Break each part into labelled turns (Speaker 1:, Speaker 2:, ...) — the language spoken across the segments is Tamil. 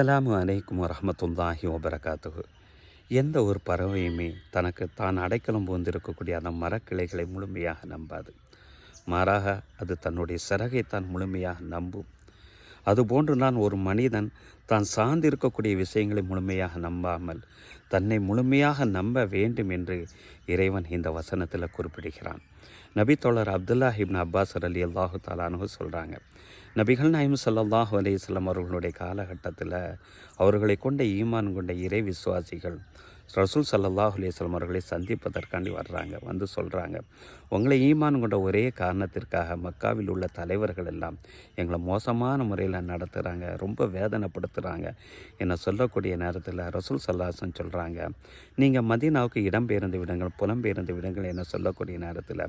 Speaker 1: அலாமு அலைக்கும் வரஹமத்துல்லாஹி வபரகாத்துஹு. எந்த ஒரு பறவையுமே தனக்கு தான் அடைக்கலம் போந்திருக்கக்கூடிய அந்த மரக்கிளைகளை முழுமையாக நம்பாது. மாறாக அது தன்னுடைய சிறகைத்தான் முழுமையாக நம்பும். அதுபோன்று நான் ஒரு மனிதன் தான் சார்ந்திருக்கக்கூடிய விஷயங்களை முழுமையாக நம்பாமல் தன்னை முழுமையாக நம்ப வேண்டும் என்று இறைவன் இந்த வசனத்தில் குறிப்பிடுகிறான். நபித்தோழர் அப்துல்லா இப்னு அப்பாஸ் அலி அல்லாஹு தாலானு சொல்கிறாங்க நபிகள் நாயம் ஸல்லல்லாஹு அலைஹி வஸல்லம் அவர்களுடைய காலகட்டத்தில் அவர்களை கொண்ட ஈமான் கொண்ட இறை விசுவாசிகள் ரசூல் சல்லாஹ் அலைஹி அவர்களை சந்திப்பதற்காண்டி வர்றாங்க வந்து சொல்கிறாங்க உங்களை ஈமான் கொண்ட ஒரே காரணத்திற்காக மக்காவில் உள்ள தலைவர்கள் எல்லாம் எங்களை மோசமான முறையில் நடத்துகிறாங்க ரொம்ப வேதனைப்படுத்துகிறாங்க என்னை சொல்லக்கூடிய நேரத்தில் ரசூல் சல்லாசன் சொல்கிறாங்க நீங்கள் மதீனாவுக்கு இடம்பெயர்ந்து விடுங்கள் புலம்பெயர்ந்து விடுங்கள் என சொல்லக்கூடிய நேரத்தில்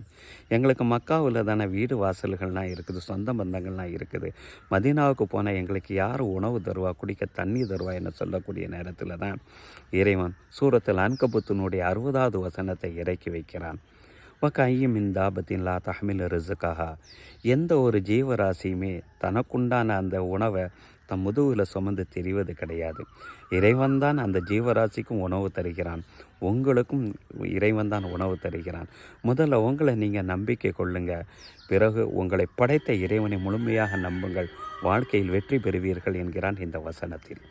Speaker 1: எங்களுக்கு மக்காவில் தானே வீடு வாசல்கள்லாம் இருக்குது சொந்த பந்தங்கள்லாம் இருக்குது. மதீனாவுக்கு போனால் எங்களுக்கு யார் உணவு தருவா குடிக்க தண்ணி தருவா என சொல்லக்கூடிய நேரத்தில் தான் இறைவன் சூரத்தில் அன்கபுத்தினுடைய அறுபதாவது வசனத்தை இறக்கி வைக்கிறான். வகையும் இந்தாபத்தின் லா தஹமில் ரிசுக்காக எந்த ஒரு ஜீவராசியுமே தனக்குண்டான அந்த உணவை தம் முதுகில் சுமந்து தெரிவது கிடையாது. இறைவன் தான் அந்த ஜீவராசிக்கும் உணவு தருகிறான். உங்களுக்கும் இறைவன் தான் உணவு தருகிறான். முதல்ல உங்களை நீங்கள் நம்பிக்கை கொள்ளுங்க. பிறகு உங்களை படைத்த இறைவனை முழுமையாக நம்புங்கள். வாழ்க்கையில் வெற்றி பெறுவீர்கள் என்கிறான் இந்த வசனத்தில்.